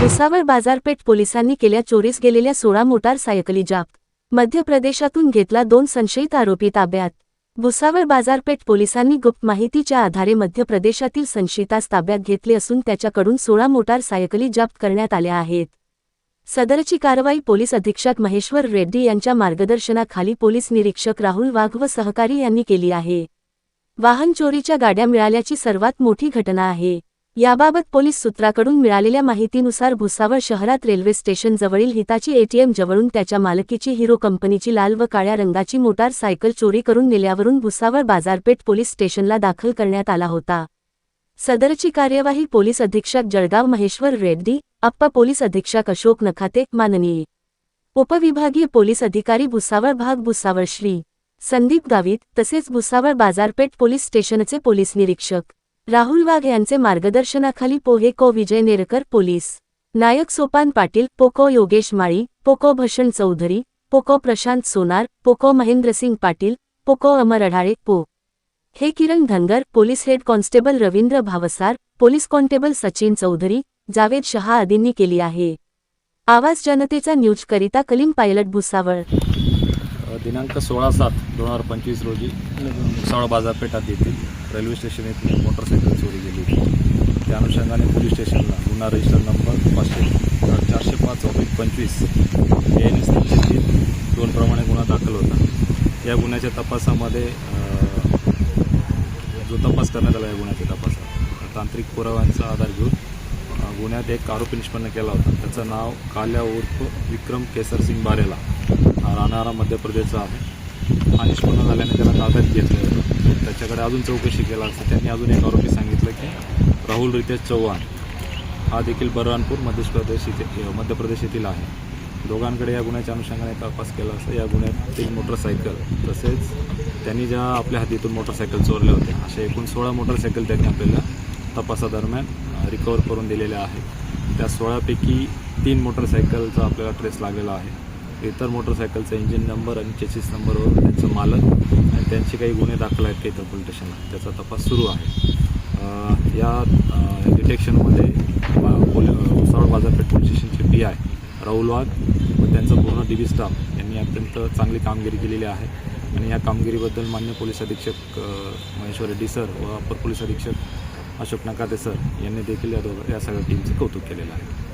भुसावळ बाजारपेठ पोलिसांनी केल्या चोरीस गेलेल्या सोळा मोटारसायकली जाप मध्य प्रदेशातून घेतला दोन संशयित आरोपी ताब्यात. भुसावळ बाजारपेठ पोलिसांनी गुप्त माहितीच्या आधारे मध्य प्रदेशातील संशयितास ताब्यात घेतले असून त्याच्याकडून सोळा मोटारसायकली जप्त करण्यात आल्या आहेत. सदरची कारवाई पोलीस अधीक्षक महेश्वर रेड्डी यांच्या मार्गदर्शनाखाली पोलीस निरीक्षक राहुल वाघ व सहकारी यांनी केली आहे. वाहन चोरीच्या गाड्या मिळाल्याची सर्वात मोठी घटना आहे. याबाबत पोलीस सूत्राकडून मिळालेल्या माहितीनुसार भुसावळ शहरात रेल्वे स्टेशन जवळील हिताची एटीएम जवळून त्याच्या मालकीची हिरो कंपनीची लाल व काळ्या रंगाची मोटार सायकल चोरी करून नेल्यावरून भुसावळ बाजारपेठ पोलीस स्टेशनला दाखल करण्यात आला होता. सदरची कार्यवाही पोलीस अधीक्षक जळगाव महेश्वर रेड्डी अप्पा पोलीस अधीक्षक अशोक नखाते माननीय. उपविभागीय पोलीस अधिकारी भुसावळ भाग भुसावळ श्री. संदीप गावित तसेच भुसावळ बाजारपेठ पोलीस स्टेशनचे पोलीस निरीक्षक. राहुल वाघ यांचे मार्गदर्शनाखाली पोहे को विजय नेरकर पोलीस. नायक सोपान पाटील पोको योगेश माळी पोको भषण चौधरी पोको प्रशांत सोनार पोको महेंद्रसिंग पाटील पोको अमर अढाळे पो. हे Kiran Dhangar police head constable Ravindra Bhavsar police constable Sachin Chaudhari Javed Shah आदींनी केली आहे. आवाज जनतेचा न्यूजकरिता कलीम पायलट भुसावळ. दिनांक सोळा सात दोन हजार पंचवीस रोजी भुसावळ बाजारपेठात येथील रेल्वे स्टेशन येथून मोटरसायकल चोरी गेली होती. त्या अनुषंगाने पोलीस स्टेशनला गुन्हा रजिस्टर नंबर पाचशे चारशे पाच ऑब्लिक पंचवीस एन एस तीनशे तीन दोनप्रमाणे गुन्हा दाखल होता. या गुन्ह्याच्या तपासामध्ये जो तपास करण्यात आला या गुन्ह्याच्या तपासात तांत्रिक पुराव्यांचा आधार घेऊन गुन्ह्यात एक आरोपी निष्पन्न केला होता. त्याचं नाव काल्या उर्फ विक्रम केसरसिंग बारेला. राहणारा मध्य प्रदेशचा आहे हा निष्पन्न झाल्याने त्याला ताब्यात घेतलं होतं. त्याच्याकडे अजून चौकशी केला असता. त्यांनी अजून एक आरोपी सांगितलं की राहुल रितेश चव्हाण हा देखील बरहानपूर मध्य प्रदेश इथे मध्य प्रदेश येथील आहे. दोघांकडे या गुन्ह्याच्या अनुषंगाने तपास केला असता. या गुन्ह्यात मोटरसायकल तसेच त्यांनी ज्या आपल्या हातीतून मोटरसायकल चोरल्या होत्या अशा एकूण सोळा मोटरसायकल त्यांनी आपल्याला तपासादरम्यान रिकवर करून दिलेल्या आहेत. त्या सोळापैकी तीन मोटरसायकलचा आपल्याला ट्रेस लागलेला आहे. इतर मोटरसायकलचा इंजिन नंबर आणि चेसिस नंबरवर त्यांचं मालक आणि त्यांचे काही गुन्हे दाखल आहेत इथं पोलीस स्टेशनला त्याचा तपास सुरू आहे. या डिटेक्शनमध्ये बा- पोली भुसावळ बाजारपेठ पोलीस स्टेशनचे पी आय राहुल वाघ व त्यांचा पूर्ण डी बी स्टाफ यांनी अत्यंत चांगली कामगिरी केलेली आहे. आणि या कामगिरीबद्दल मान्य पोलीस अधीक्षक महेश्वर रेड्डी सर व अपर पोलीस अधीक्षक अशोक नकाते सर यांनी देखील या दोघं या सगळ्या टीमचं कौतुक केलेलं आहे.